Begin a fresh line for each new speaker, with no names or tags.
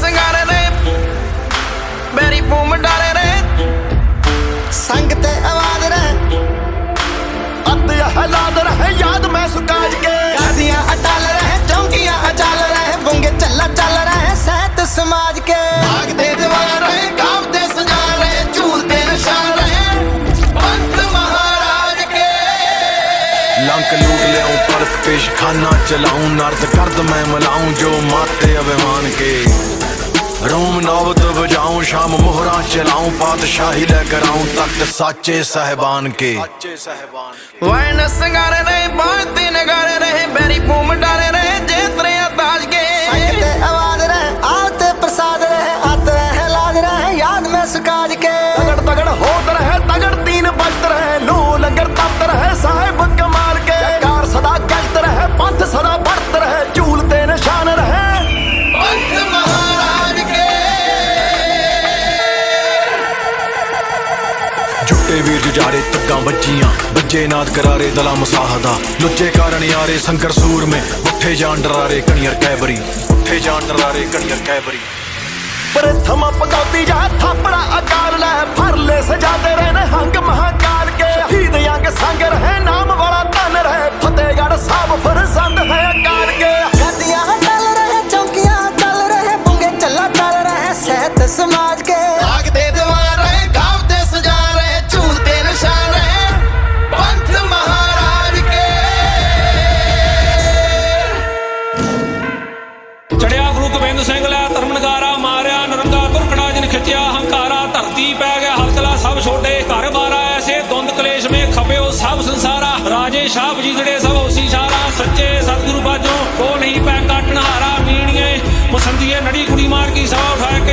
ਸਿੰਗਾਰੇ
ਲੰਕ ਲੂਟ ਲਿਆਉਂ ਪਰਤ ਪੇਸ਼ ਚਲਾਉਂ, ਨਰਦ ਕਰਦ ਮੈਂ ਮਲਾਉਂ, ਜੋ ਮਾਤੇ ਅਭਿਮਾਨ ਕੇ।
ਬੈਰੀ ਪੂਮ
ਤੇ ਵੀਰ ਜੁਝਾਰੇ ਤੱਕਾਂ ਵੱਜੀਆਂ। ਬੱਜੇ ਨਾਦ ਕਰਾਰੇ ਦਲਾ ਮੁਸਾਹਦਾ। ਲੁੱਚੇ ਕਾਰਨ ਯਾਰੇ ਸੰਕਰ ਸੂਰ ਮੇ। ਉੱਠੇ ਜਾਣ ਡਰਾਰੇ ਕਣੀਰ ਕੈਬਰੀ। ਉੱਠੇ ਜਾਣ ਡਰਾਰੇ ਕਣੀਰ ਕੈਬਰੀ।
ਪਰ ਥਮਾ ਪਗਾਤੀ ਜਾ, ਥਾਪੜਾ ਆਕਾਰ ਲੈ। ਫਰ ਲੈ ਸਜਾਦੇ ਰਹਿਣ ਹੰਗ ਮਹਾਕਾਰ ਕੇ। ਸ਼ਹੀਦ ਯੰਗ ਸੰਗ ਰਹੇ ਨਾਮ ਵਾਲਾ ਤਨ ਰਹੇ। ਫਤਿਹਗੜ ਸਾਹਿਬ ਫਰਜ਼ੰਦ ਹੈ ਆਕਾਰ ਕੇ।
ਗੱਡੀਆਂ ਚੱਲ ਰਹੇ, ਚੌਂਕੀਆਂ ਚੱਲ ਰਹੇ, ਪੁੰਗੇ ਚੱਲਾ ਚੱਲ ਰਹੇ। ਸਹਿਤ ਸਮਾਜ ਕੇ
ਛਾਪ ਜਿਹੜੇ ਸਭ ਉਸੀ ਇਸ਼ਾਰਾ ਸੱਚੇ ਸਤਿਗੁਰੂ ਬਾਜੋ ਕੋ ਨਹੀਂ ਪੈ ਕਾਟਣਾ ਹਾਰਾ ਮੀਣੀਏ, ਮਸੰਦੀਏ, ਨੜੀ ਕੁੜੀ ਮਾਰ ਕੀ ਸਾਹ ਉਠਾ ਕੇ